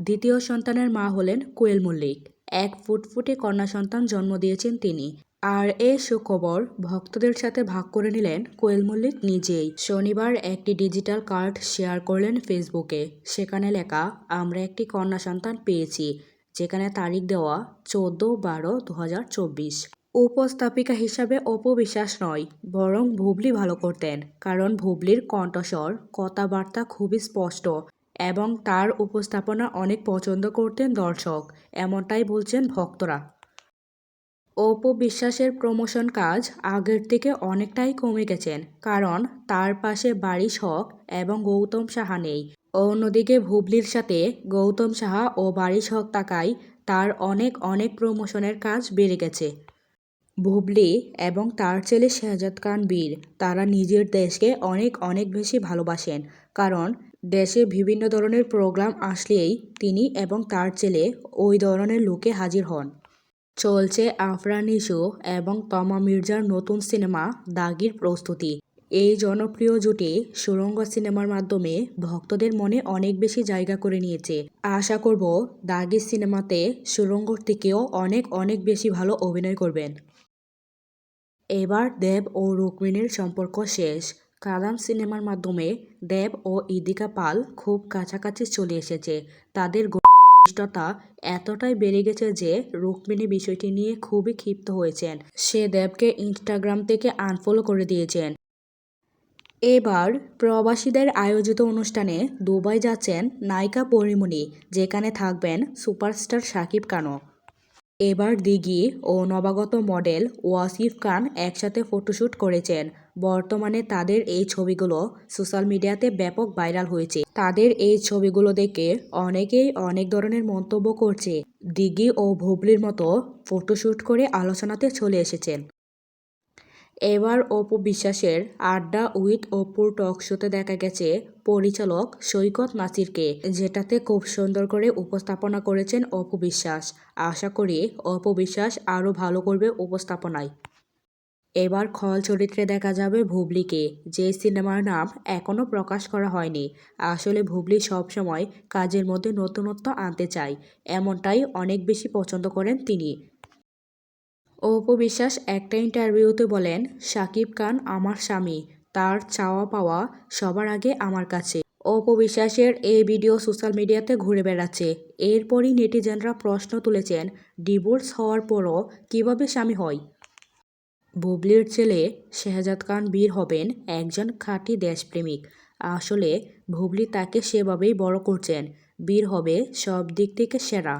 দ্বিতীয় সন্তানের মা হলেন কোয়েল মল্লিক। এক ফুটফুটে কন্যা সন্তান জন্ম দিয়েছেন তিনি। আর এ সুখবর ভক্তদের সাথে ভাগ করে নিলেন কোয়েল মল্লিক নিজেই। শনিবার একটি ডিজিটাল কার্ড শেয়ার করলেন ফেসবুকে। সেখানে লেখা, আমরা একটি কন্যা সন্তান পেয়েছি, যেখানে তারিখ দেওয়া চোদ্দ বারো দু উপস্থাপিকা হিসাবে অপবিশ্বাস নয়, বরং ভুবলি ভালো করতেন, কারণ ভুবলির কণ্ঠস্বর, কথাবার্তা খুবই স্পষ্ট। এবং তার উপস্থাপনা অনেক পছন্দ করতেন দর্শক, এমনটাই বলছেন ভক্তরা। অপু বিশ্বাসের প্রমোশন কাজ আগের থেকে অনেকটাই কমে গেছেন, কারণ তার পাশে বারিশ হক এবং গৌতম সাহা নেই। অন্যদিকে ভুবলির সাথে গৌতম সাহা ও বারিশ হক থাকায় তার অনেক অনেক প্রমোশনের কাজ বেড়ে গেছে। ভুবলি এবং তার ছেলে শেহজাদ খান বীর, তারা নিজের দেশকে অনেক অনেক বেশি ভালোবাসেন, কারণ দেশে বিভিন্ন ধরনের প্রোগ্রাম আসলেই তিনি এবং তার ছেলে ওই ধরনের লোকে হাজির হন। চলছে আফরান ইস্যু এবং তমা মির্জার নতুন সিনেমা দাগির প্রস্তুতি। এই জনপ্রিয় জুটি সুরঙ্গ সিনেমার মাধ্যমে ভক্তদের মনে অনেক বেশি জায়গা করে নিয়েছে। আশা করব দাগি সিনেমাতে সুরঙ্গর থেকেও অনেক অনেক বেশি ভালো অভিনয় করবেন। এবার দেব ও রুক্মিণীর সম্পর্ক শেষ। কালাম সিনেমার মাধ্যমে দেব ও ইদিকা পাল খুব কাছাকাছি চলে এসেছে। তাদের ঘনিষ্ঠতা এতটাই বেড়ে গেছে যে রুক্মিণী বিষয়টি নিয়ে খুবই ক্ষিপ্ত হয়েছেন। সে দেবকে ইনস্টাগ্রাম থেকে আনফলো করে দিয়েছেন। এবার প্রবাসীদের আয়োজিত অনুষ্ঠানে দুবাই যাচ্ছেন নায়িকা পরিমণি, যেখানে থাকবেন সুপারস্টার শাকিব খানও। এবার দিঘি ও নবাগত মডেল ওয়াসিফ খান একসাথে ফটোশ্যুট করেছেন। বর্তমানে তাদের এই ছবিগুলো সোশ্যাল মিডিয়াতে ব্যাপক ভাইরাল হয়েছে। তাদের এই ছবিগুলো দেখে অনেকেই অনেক ধরনের মন্তব্য করছে। দিঘি ও ভুবলির মতো ফটোশ্যুট করে আলোচনাতে চলে এসেছেন। এবার অপু বিশ্বাসের আড্ডা উইথ অপুর টক শোতে দেখা গেছে পরিচালক সৈকত নাসিরকে, যেটাতে খুব সুন্দর করে উপস্থাপনা করেছেন অপু বিশ্বাস। আশা করি অপু বিশ্বাস আরও ভালো করবে উপস্থাপনায়। এবার খল চরিত্রে দেখা যাবে ভুবলিকে, যে সিনেমার নাম এখনও প্রকাশ করা হয়নি। আসলে ভুবলি সবসময় কাজের মধ্যে নতুনত্ব আনতে চায়, এমনটাই অনেক বেশি পছন্দ করেন তিনি। অপু বিশ্বাস একটা ইন্টারভিউতে বলেন শাকিব খান আমার স্বামী, তার চাওয়া পাওয়া সবার আগে আমার কাছে। অপু বিশ্বাসের এই ভিডিও সোশ্যাল মিডিয়াতে ঘুরে বেড়াচ্ছে। এরপরই নেটিজেনরা প্রশ্ন তুলেছেন, ডিভোর্স হওয়ার পরও কীভাবে স্বামী হয়? বুবলির ছেলে শেহজাদ খান বীর হবেন একজন খাঁটি দেশপ্রেমিক। আসলে বুবলি তাকে সেভাবেই বড় করছেন। বীর হবে সব দিক থেকে সেরা।